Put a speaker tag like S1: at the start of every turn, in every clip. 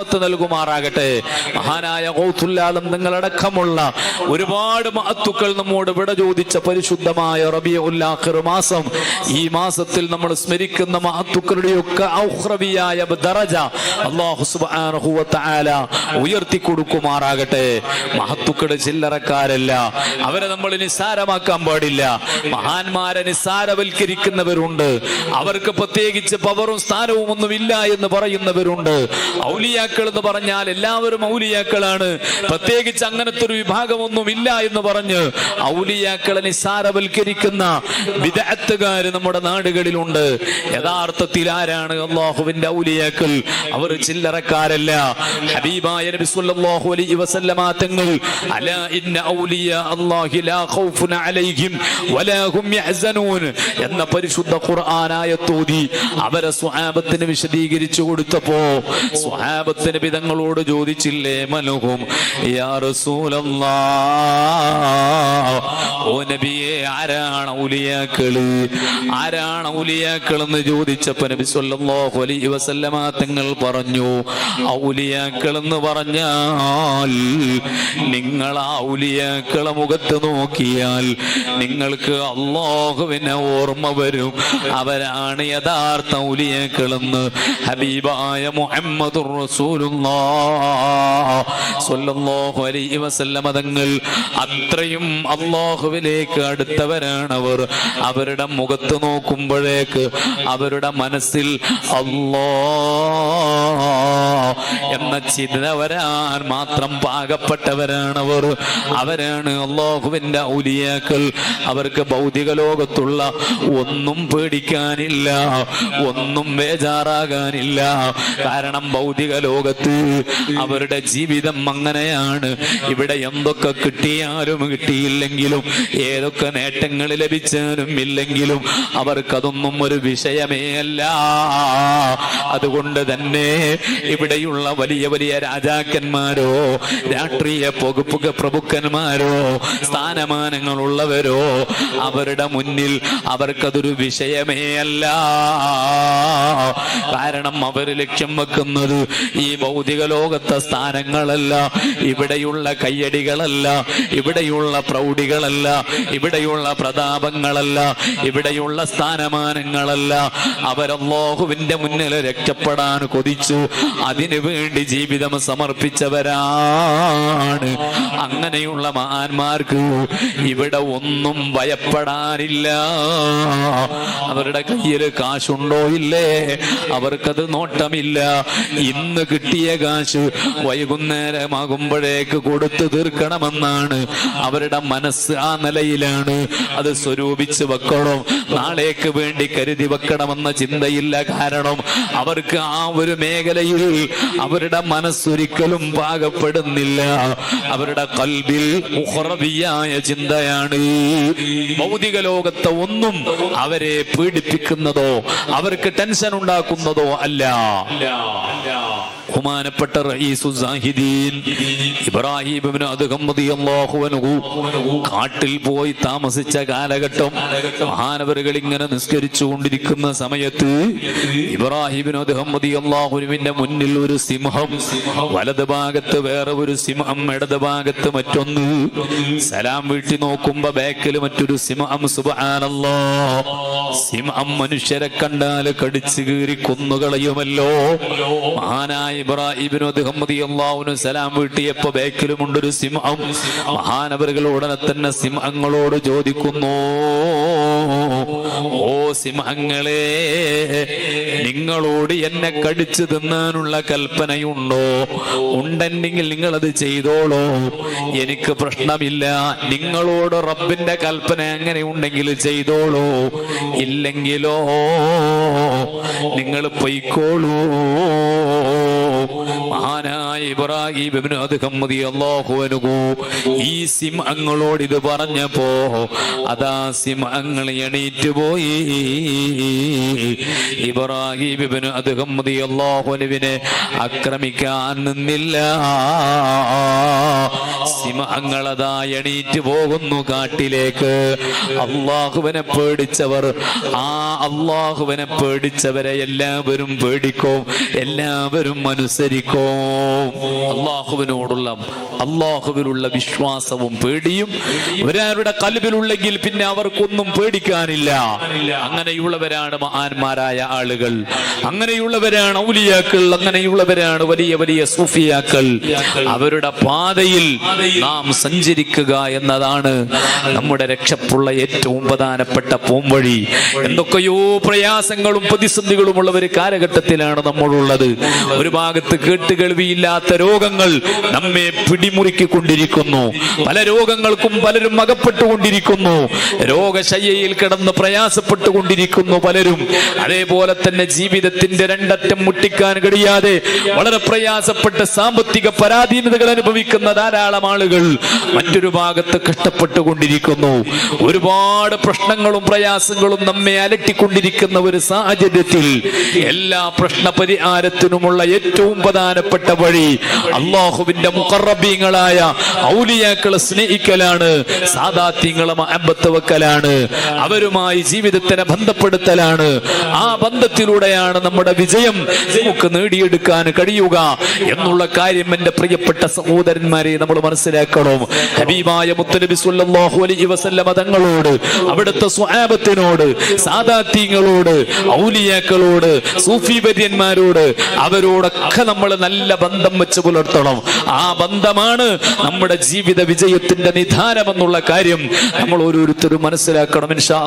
S1: മത്ത് നൽകുമാറാകട്ടെ. മഹാനായ ഗൗത്തുല്ലാദം നിങ്ങളടക്കമുള്ള ഒരുപാട് മഹത്തുക്കൾ നമ്മോട് വിട ചോദിച്ച പരിശുദ്ധമായ റബിയ ഉല്ലാഖിർ മാസം ഈ മാസത്തിൽ നമ്മൾ സ്മരിക്കുന്ന തആല ഉയർത്തി കൊടുക്കുമാറാകട്ടെ. മഹത്തുക്കളുടെ ചില്ലറക്കാരല്ല അവരെ നമ്മൾ നിസ്സാരമാക്കാൻ പാടില്ല. മഹാന്മാരെ നിസ്സാരവൽക്കരിക്കുന്നവരുണ്ട് അവർക്ക് പ്രത്യേകിച്ച് പവറും സ്ഥാനവും ഒന്നുമില്ല എന്ന് പറയുന്നവരുണ്ട്. ഔലിയാക്കൾ എന്ന് പറഞ്ഞാൽ എല്ലാവരും ഔലിയാക്കളാണ്. പ്രത്യേകിച്ച് അങ്ങനത്തെ ഒരു വിഭാഗമൊന്നും ഇല്ല എന്ന് പറഞ്ഞ് ഔലിയാക്കളെ നിസ്സാരവൽക്കരിക്കുന്ന വിദഗ്ധകാര് നമ്മുടെ നാടുകളിലുണ്ട്. യഥാർത്ഥത്തിൽ ആരാണ് അള്ളാഹുവിന്റെ ഔലിയാക്കൾ? അവർ ചില്ലറക്കാരല്ല. ഹബീബായ നബി സല്ലല്ലാഹു അലൈഹി വസല്ലമ തങ്ങൾ അലാ ഇന്ന ഔലിയ അല്ലാഹി ലാ ഖൗഫുൻ അലൈഹിം വലാ ഹും യഹ്സനൂൻ എന്ന പരിശുദ്ധ ഖുർആൻ ആയത്തോതി അവരെ സ്വഹാബത്തിന് വിശദീകരിച്ചു കൊടുത്തപ്പോ സ്വഹാബത്തിന് പിതങ്ങളോട് ചോദിച്ചില്ലേ മനുഹും? യാ റസൂലല്ലാ ഓ നബിയെ ആരാണ് ഔലിയാക്കൾ? ആരാണ് ഔലിയാക്കൾ എന്ന് ചോദിച്ചപ്പോ നബി സല്ലല്ലാഹു അലൈഹി വസല്ലമ തങ്ങൾ പറഞ്ഞു ഔലിയാക്കൾ എന്ന് പറഞ്ഞാൽ നിങ്ങൾ ആ ഔലിയാക്കളെ മുഖത്ത് നോക്കിയാൽ നിങ്ങൾക്ക് അള്ളാഹുവിനെ ഓർമ്മ വരും. അവരാണ് യഥാർത്ഥ ഔലിയാക്കളെന്ന്. ഹബീബായ മുഹമ്മദ് വസല്ലമ തങ്ങൾ അത്രയും അള്ളാഹുവിലേക്ക് അടുത്തവരാണ് അവർ അവരുടെ മുഖത്ത് നോക്കുമ്പോഴേക്ക് അവരുടെ മനസ്സിൽ അല്ലോ എന്ന ചിന്ത വരാൻ മാത്രം പാകപ്പെട്ടവരാണ് അവർ അവരാണ് അള്ളാഹുവിന്റെ ഔലിയാക്കൾ. അവർക്ക് ഭൗതിക ലോകത്തുള്ള ഒന്നും പേടിക്കാനില്ല ഒന്നും ബേജാറാകാനില്ല. കാരണം ഭൗതിക ലോകത്ത്. അവരുടെ ജീവിതം അങ്ങനെയാണ്. ഇവിടെ എന്തൊക്കെ കിട്ടിയാലും കിട്ടിയില്ലെങ്കിലും ഏതൊക്കെ നേട്ടങ്ങൾ ലഭിച്ചാലും ഇല്ലെങ്കിലും അവർക്കതൊന്നും ഒരു വിഷയമേ അല്ല. അതുകൊണ്ട് തന്നെ ഇവിടെയുള്ള വലിയ വലിയ രാജാക്കന്മാരോ രാഷ്ട്രീയ പൊകുപ്പുക പ്രഭുക്കന്മാരോ സ്ഥാനമാനങ്ങളുള്ളവരോ അവരുടെ മുന്നിൽ അവർക്കതൊരു വിഷയമേ അല്ല. കാരണം അവർ ലക്ഷ്യം വെക്കുന്നത് ഈ ഭൗതിക ലോകത്തെ സ്ഥാനങ്ങളല്ല ഇവിടെയുള്ള കയ്യടികളല്ല ഇവിടെയുള്ള പ്രൗഢികളല്ല ഇവിടെയുള്ള പ്രതാപങ്ങളല്ല ഇവിടെയുള്ള സ്ഥാനമാനങ്ങളല്ല. അവരല്ലാഹുവിന്റെ മുന്നിൽ രക്ഷപ്പെടാൻ കൊതിച്ചു. അതിനു വേണ്ടി ജീവിതം സമർപ്പിച്ചവരാണ്. അങ്ങനെയുള്ള മഹാന്മാർക്ക് ഇവിടെ ഒന്നും ഭയപ്പെടാനില്ല. അവരുടെ കയ്യിൽ കാശുണ്ടോ ഇല്ലേ? അവർക്കത് നോട്ടമില്ല. ഇന്ന് കിട്ടിയ കാശ് വൈകുന്നേരമാകുമ്പോഴേക്ക് കൊടുത്തു തീർക്കണമെന്നാണ് അവരുടെ മനസ്സ് ആ നിലയിലാണ്. അത് സ്വരൂപിച്ച് വെക്കണം. നാളേക്ക് വേണ്ടി കരുതി വെക്കണമെന്ന ചിന്തയില്ല കാരണം അവർക്ക് ആ ഒരു മേഖലയിൽ അവരുടെ മനസ്സൊരിക്കലും പാകപ്പെടുന്നില്ല. അവരുടെ കൽബിൽ മുഹറബിയായ ചിന്തയാണ്. ഭൗതിക ലോകത്തെ ഒന്നും അവരെ പീഡിപ്പിക്കുന്നതോ അവർക്ക് ടെൻഷൻ ഉണ്ടാക്കുന്നതോ അല്ല. ബഹുമാനപ്പെട്ട റഈസു സാഹിദീൻ ഇബ്രാഹിം ഇബ്നു അദ്ഹം റളിയല്ലാഹു അൻഹു കാട്ടിൽ പോയി താമസിച്ച കാലഘട്ടം മഹാനവരുകൾ ഇങ്ങനെ നിസ്കരിച്ചു കൊണ്ടിരിക്കുന്ന സമയത്ത് ഇബ്രാഹിം അദ്ദേഹം മുന്നിൽ ഒരു സിംഹം വലത് ഭാഗത്ത് വേറെ ഒരു സിംഹം ഇടത് ഭാഗത്ത് മറ്റൊന്ന്. സലാം വീട്ടി നോക്കുമ്പോ ബാക്കിൽ മറ്റൊരു സിംഹം സുബാനല്ലോ സിംഹം മനുഷ്യരെ കണ്ടാൽ കടിച്ചു കീറി കൊന്നുകളയുമല്ലോ. മഹാനായ ഇബ്രാഹിബിനു അള്ളാഹുവിന് സലാം വീട്ടിയപ്പോ ബാക്കിലുമുണ്ട് ഒരു സിംഹം. മഹാനവറുകൾ ഉടനെ തന്നെ സിംഹങ്ങളോട് ചോദിക്കുന്നു ഓ സിംഹങ്ങളെ നിങ്ങളോട് എന്നെ കടിച്ചു തിന്നാനുള്ള കൽപ്പനയുണ്ടോ? ഉണ്ടെങ്കിൽ നിങ്ങൾ അത് ചെയ്തോളൂ. എനിക്ക് പ്രശ്നമില്ല. നിങ്ങളോട് റബ്ബിന്റെ കൽപ്പന എങ്ങനെ ഉണ്ടെങ്കിൽ ചെയ്തോളൂ. ഇല്ലെങ്കിലോ നിങ്ങൾ പൊയ്ക്കോളൂ. മഹാനായ ഇബ്രാഹിം അൻഹു ഈ സിംഹങ്ങളോട് ഇത് പറഞ്ഞപ്പോ അതാ സിംഹങ്ങൾ എണീറ്റ് പോയി. ഇബ്രാഹിം റളിയല്ലാഹു അള്ളാഹുനുവിനെ ആക്രമിക്കാൻ നിന്നില്ല. സിംഹങ്ങളതാ എണീറ്റ് പോകുന്നു കാട്ടിലേക്ക്. അള്ളാഹുവിനെ പേടിച്ചവർ ആ അള്ളാഹുവിനെ പേടിച്ചവരെ എല്ലാവരും പേടിക്കോ എല്ലാവരും അനുസരിക്കോ. അള്ളാഹുവിനോടുള്ള അള്ളാഹുവിലുള്ള വിശ്വാസവും പേടിയും ഒരാളുടെ കൽബിലുള്ളെങ്കിൽ പിന്നെ അവർക്കൊന്നും പേടിക്കാനില്ല. അങ്ങനെയുള്ളവരാണ് മഹാന്മാരായ ആളുകൾ. അങ്ങനെയുള്ളവരാണ് ഔലിയാക്കൾ. അങ്ങനെയുള്ളവരാണ് വലിയ വലിയ സൂഫിയാക്കൾ. അവരുടെ പാതയിൽ നാം സഞ്ചരിക്കുക എന്നതാണ് നമ്മുടെ രക്ഷപ്പുള്ള ഏറ്റവും പ്രധാനപ്പെട്ട പോംവഴി. എന്തൊക്കെയോ പ്രയാസങ്ങളും പ്രതിസന്ധികളും ഉള്ള ഒരു കാലഘട്ടത്തിലാണ് നമ്മളുള്ളത്. ഒരു ഭാഗത്ത് കേട്ടുകേൾവിയില്ലാത്ത രോഗങ്ങൾ നമ്മെ പിടിമുറുക്കിക്കൊണ്ടിരിക്കുന്നു. പല രോഗങ്ങൾക്കും പലരും അകപ്പെട്ടുകൊണ്ടിരിക്കുന്നു. രോഗശയ്യയിൽ കിടന്ന് പ്രയാസപ്പെട്ടുകൊണ്ടിരിക്കുന്നു പലരും. അതേപോലെ തന്നെ ജീവിതത്തിന്റെ രണ്ടറ്റം മുട്ടിക്കാൻ കഴിയാതെ വളരെ പ്രയാസപ്പെട്ട് സാമ്പത്തിക പരാധീനതകൾ അനുഭവിക്കുന്ന ധാരാളം ആളുകൾ മറ്റൊരു ഭാഗത്ത് കഷ്ടപ്പെട്ടുകൊണ്ടിരിക്കുന്നു. ഒരുപാട് പ്രശ്നങ്ങളും പ്രയാസങ്ങളും നമ്മെ അലട്ടിക്കൊണ്ടിരിക്കുന്ന ഒരു സാഹചര്യത്തിൽ എല്ലാ പ്രശ്ന പരിഹാരത്തിനുമുള്ള ഏറ്റവും പ്രധാനപ്പെട്ട വഴി അള്ളാഹുവിന്റെ മുഖറബീങ്ങളായ ഔലിയാക്കളെ സ്നേഹിക്കലാണ് സാദാത്യങ്ങളെ അമ്പത്ത് വെക്കലാണ് അവരുമായി ജീവിതത്തിനെ ബന്ധപ്പെടുത്തലാണ്. ആ ബന്ധത്തിലൂടെയാണ് നമ്മുടെ വിജയം നമുക്ക് നേടിയെടുക്കാൻ കഴിയുക എന്നുള്ള കാര്യം എന്റെ പ്രിയപ്പെട്ട സഹോദരന്മാരെ നമ്മൾ മനസ്സിലാക്കണം. ഹബീബായ മുത്തനബി സല്ലല്ലാഹു അലൈഹി വസല്ലമ തങ്ങളോട് അവിടുത്തെ സ്വഹാബത്തിനോട് സാദാത്യങ്ങളോട് ഔലിയാക്കളോട് സൂഫി വര്യന്മാരോട് അവരോടൊക്കെ നമ്മൾ നല്ല ബന്ധം വെച്ച് പുലർത്തണം. ആ ബന്ധമാണ് നമ്മുടെ ജീവിത വിജയത്തിന്റെ നിധാനം എന്നുള്ള കാര്യം നമ്മൾ ഓരോരുത്തരും മനസ്സിലാക്കണം. ഇൻഷാ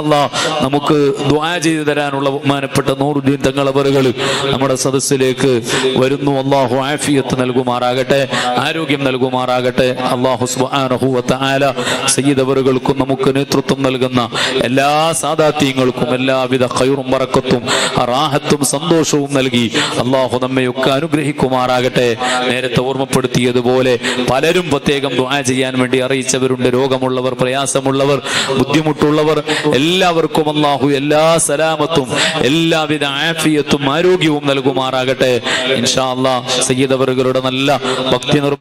S1: നമുക്ക് ദ്വാ ചെയ്തു തരാനുള്ള ബഹുമാനപ്പെട്ട നൂറുദ്ദീൻ തങ്ങളവറുകൾ നമ്മുടെ സദസ്സിലേക്ക് വരുന്നു. അള്ളാഹു ആഫിയത്ത് നൽകുമാറാകട്ടെ ആരോഗ്യം നൽകുമാറാകട്ടെ. അള്ളാഹു സയ്യിദവറുകൾക്കും നമുക്ക് നേതൃത്വം നൽകുന്ന എല്ലാ സാദാത്യങ്ങൾക്കും എല്ലാവിധ കയറും മറക്കത്തും റാഹത്തും സന്തോഷവും നൽകി അള്ളാഹു നമ്മയൊക്കെ അനുഗ്രഹിക്കുമാറാകട്ടെ. നേരത്തെ ഓർമ്മപ്പെടുത്തിയതുപോലെ പലരും പ്രത്യേകം ദുആ ചെയ്യാൻ വേണ്ടി അറിയിച്ചവരുണ്ട്. രോഗമുള്ളവർ പ്രയാസമുള്ളവർ ബുദ്ധിമുട്ടുള്ളവർ എല്ലാവർക്കും അള്ളാഹു എല്ലാ സലാമത്തും എല്ലാവിധ ആഫിയത്തും ആരോഗ്യവും നൽകുമാറാകട്ടെ. ഇൻഷാ അള്ളാഹ് സയ്യിദവറുകളുടെ നല്ല ഭക്തി നിർ